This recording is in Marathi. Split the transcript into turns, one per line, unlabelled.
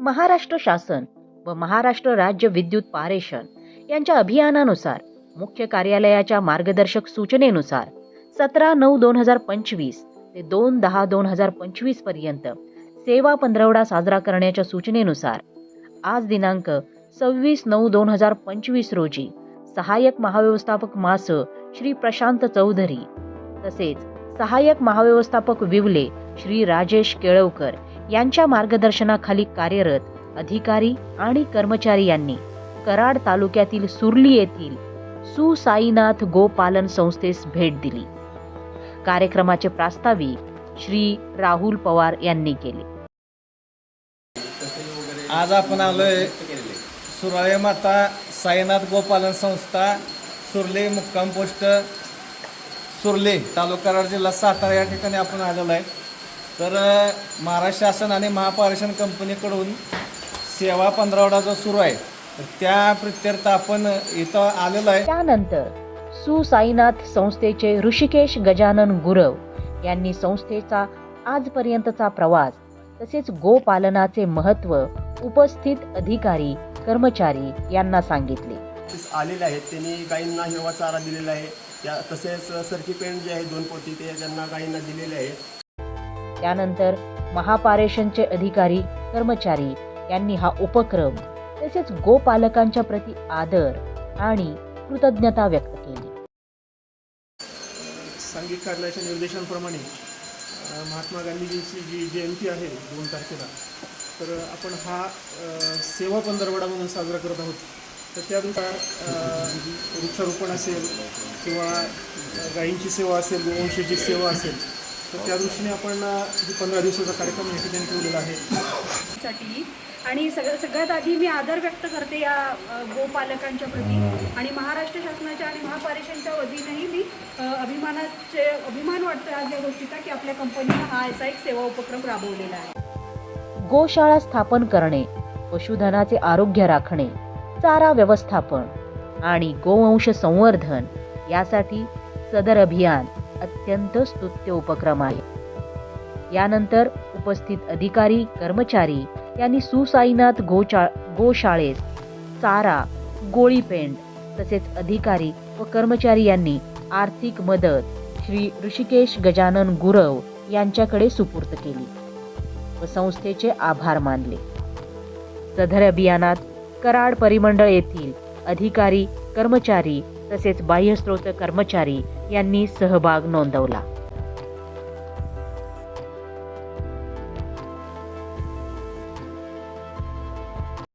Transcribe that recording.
महाराष्ट्र शासन व महाराष्ट्र राज्य विद्युत पारेषण यांच्या अभियानानुसार मुख्य कार्यालयाच्या मार्गदर्शक सूचनेनुसार सतरा नऊ दोन हजार पंचवीस ते दोन दहा दोन हजार पंचवीसपर्यंत सेवा पंधरवडा साजरा करण्याच्या सूचनेनुसार आज दिनांक सव्वीस नऊ दोन हजार पंचवीस रोजी सहाय्यक महाव्यवस्थापक मास श्री प्रशांत चौधरी तसेच सहाय्यक महाव्यवस्थापक विवले श्री राजेश केळवकर यांच्या मार्गदर्शनाखाली कार्यरत अधिकारी आणि कर्मचारी यांनी कराड तालुक्यातील सुर्ली येथील सुसाईनाथ गोपालन संस्थेस भेट दिली. कार्यक्रमाचे प्रास्ताविक श्री राहुल पवार यांनी केले.
आज आपण आलोय सुराळे माता साईनाथ गोपालन संस्था सुर्ले मुक्काम पोस्ट. सुर्ले तालुका जिल्हा सातारा या ठिकाणी आपण आलेलो आहे. तर महाराष्ट्र शासन आणि महापारेषण कंपनीकडून सेवा पंधरावडा जो सुरू आहे तर त्या प्रित्यर्थ आपण इथं आलेलो आहे.
त्यानंतर सुसाईनाथ संस्थेचे ऋषिकेश गजानन गुरव यांनी संस्थेचा आजपर्यंतचा प्रवास तसेच गोपालनाचे महत्त्व उपस्थित अधिकारी कर्मचारी यांना सांगितले.
आलेले आहेत त्यांनी गायींना हिरवा चारा दिलेला आहे. त्या तसेच सरकी पेंट जे आहे दोन पोती ते त्यांना गायींना दिलेले आहे.
त्यानंतर महापारेषणचे अधिकारी कर्मचारी यांनी हा उपक्रम तसेच गोपालकांच्या प्रति आदर आणि कृतज्ञता व्यक्त केली.
सांघिक कार्यालयाच्या निर्देशांप्रमाणे महात्मा गांधीजींची जी जयंती आहे दोन तारखेला तर आपण हा सेवा पंधरवडा म्हणून साजरा करत आहोत. तर त्यानुसार वृक्षारोपण असेल किंवा गायींची सेवा असेल गोवंशाची सेवा असेल तर त्या दृष्टीने आपण ही पंधरा दिवसाचा कार्यक्रम या ठिकाणी ठेवलेला आहे.
साठी. आणि सगळ्या सगळ्यात आधी मी आदर व्यक्त करते या गोपालकांच्या प्रती. आणि महाराष्ट्र शासनाच्या आणि महापारेषणच्या वतीनेही मी अभिमानाचे अभिमान वाटतो आज या गोष्टीचा की आपल्या कंपनीनं हा असा एक सेवा उपक्रम राबवलेला आहे.
गोशाळा स्थापन करणे पशुधनाचे आरोग्य राखणे चारा व्यवस्थापन आणि गोवंश संवर्धन यासाठी सदर अभियान अत्यंत स्तुत्य उपक्रम आहे. यानंतर उपस्थित अधिकारी कर्मचारी यांनी सुसाईनाथ गोचा गोशाळेत चारा गोळीपेंड तसेच अधिकारी व कर्मचारी यांनी आर्थिक मदत श्री ऋषिकेश गजानन गुरव यांच्याकडे सुपूर्त केली व संस्थेचे आभार मानले. सदर अभियानात कराड परिमंडळ येथील अधिकारी कर्मचारी तसेच बाह्यस्रोत कर्मचारी यांनी सहभाग नोंदवला.